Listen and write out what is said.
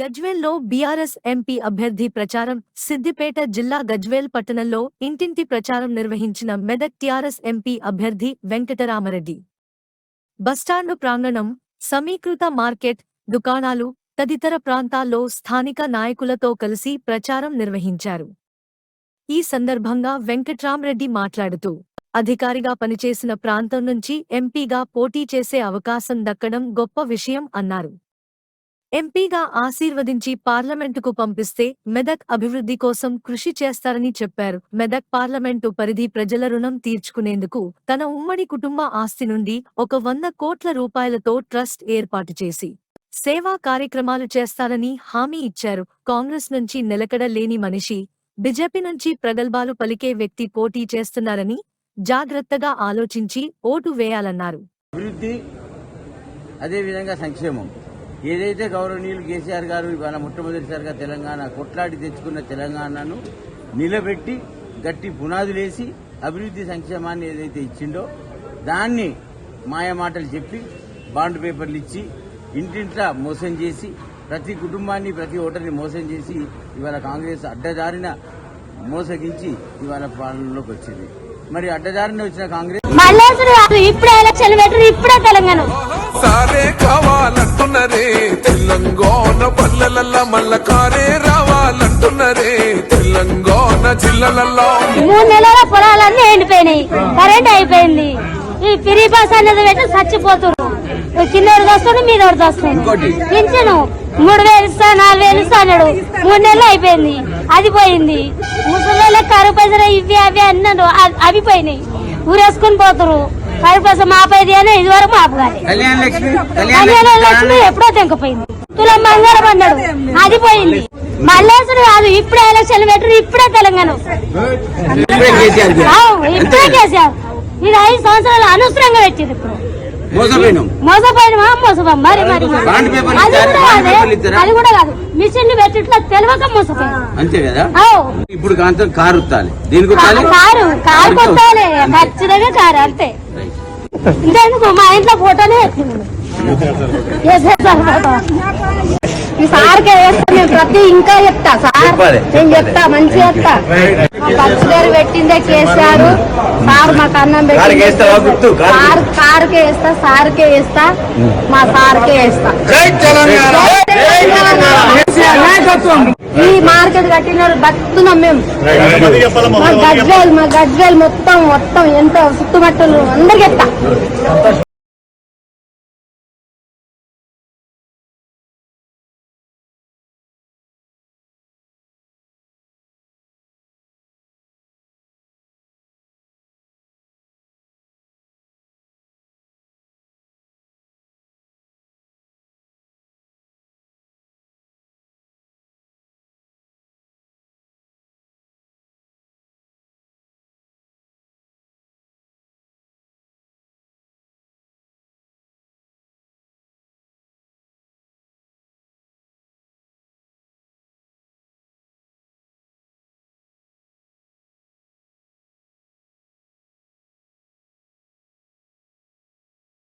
గజ్వేల్లో BRS MP అభ్యర్థి ప్రచారం సిద్దిపేట జిల్లా గజ్వేల్ పట్టణంలో ఇంటింటి ప్రచారం నిర్వహించిన మెదక్ టీఆర్ఎస్ ఎంపీ అభ్యర్థి వెంకటరామరెడ్డి. బస్టాండు ప్రాంగణం సమీకృత మార్కెట్ దుకాణాలు తదితర ప్రాంతాల్లో స్థానిక నాయకులతో కలిసి ప్రచారం నిర్వహించారు. ఈ సందర్భంగా వెంకట్రామరెడ్డి మాట్లాడుతూ అధికారిగా పనిచేసిన ప్రాంతం నుంచి ఎంపీగా పోటీ చేసే అవకాశం దక్కడం గొప్ప విషయం అన్నారు. ఎంపీగా ఆశీర్వదించి పార్లమెంటుకు పంపిస్తే మెదక్ అభివృద్ధి కోసం కృషి చేస్తారని చెప్పారు. మెదక్ పార్లమెంటు పరిధి ప్రజల రుణం తీర్చుకునేందుకు తన ఉమ్మడి కుటుంబ ఆస్తి నుండి ఒక వంద కోట్ల రూపాయలతో ట్రస్ట్ ఏర్పాటు చేసి సేవా కార్యక్రమాలు చేస్తారని హామీ ఇచ్చారు. కాంగ్రెస్ నుంచి నిలకడ లేని మనిషి బిజెపి నుంచి ప్రగల్భాలు పలికే వ్యక్తి పోటీ చేస్తున్నారని జాగ్రత్తగా ఆలోచించి ఓటు వేయాలన్నారు. అభివృద్ధి అదేవిధంగా సంక్షేమం. ఏదైతే గౌరవనీయులు కేసీఆర్ గారు ఇవాళ మొట్టమొదటిసారిగా తెలంగాణ కొట్లాడి తెచ్చుకున్న తెలంగాణను నిలబెట్టి గట్టి పునాదులేసి అభివృద్ధి సంక్షేమాన్ని ఏదైతే ఇచ్చిండో దాన్ని మాయమాటలు చెప్పి బాండ్ పేపర్లు ఇచ్చి ఇంటింట్లా మోసం చేసి ప్రతి కుటుంబాన్ని ప్రతి ఓటర్ని మోసం చేసి ఇవాళ కాంగ్రెస్ అడ్డదారిన మోసగించి ఇవాళ పాలనలోకి వచ్చింది. మరి అడ్డదారిన వచ్చిన కాంగ్రెస్ ఇప్పుడే ఎలక్షన్ ఇప్పుడే తెలంగాణ. కావాలంటున్నరే తెలంగాణ పల్లెలల్ల మల్ల కారే రావాలంటున్నరే? తెలంగాణ జిల్లలల్లో. మూడు నెలల పొలాలన్నీ ఎండిపోయినాయి. కరెంట్ అయిపోయింది. ఈ ఫ్రీ బస్ అనేది పెట్టి చచ్చిపోతున్నారు కింద వస్తుంది మీద వస్తుంది పింఛను మూడు వేలు ఇస్తా నాలుగు వేలు ఇస్తా అన్నాడు. మూడు నెలలు అయిపోయింది. అది పోయింది. ముసలి కరువు పైసలు ఇవి అవి అన్నాడు అవి పోయినాయి. ఊరేసుకుని పోతురు కరువు పైసలు మాపేది అని ఇది వరకు మాపగాలి కళ్యాణ లక్ష్మి ఎప్పుడో తెంకపోయింది. తులం బంగారం అన్నాడు. అది పోయింది. మల్లేశ్వరి కాదు ఇప్పుడే ఎలక్షన్ పెట్టరు ఇప్పుడే తెలంగాణ. ఇప్పుడే కేసీఆర్ ఇది ఐదు సంవత్సరాలు అనవసరంగా పెట్టింది ఇప్పుడు. మోసపోయినాం. మోసపోయినమా? మోసపోయాం మరి మరి అది కూడా కాదే. అది కూడా కాదు. మిషన్ పెట్టిట్లా తెలియక మోసపోయాం అంతే కదా? ఇప్పుడు కారు కారు కారు కొట్టాలి ఖచ్చితంగా కారు అంతే. ఇంకెందుకు మా ఇంట్లో ఫోటోనే ఫోటో ఈ సార్కే వేస్తా నేను ప్రతి ఇంకా చెప్తా సార్. నేను చెప్తా మంచిగా చెప్తా. బస్సు గారు పెట్టిందే కేసీఆర్. సార్ మాకు అన్నం? కారుకి? సార్ కారుకే. వేస్తా సార్కే వేస్తా మా సార్కే వేస్తా. ఈ మార్కెట్ కట్టిన వాళ్ళు బతున్నాం మేము మా గజ్వేల్ మా గజ్వేల్ మొత్తం మొత్తం ఎంత చుట్టుమట్టలు అందరికి చెప్తా.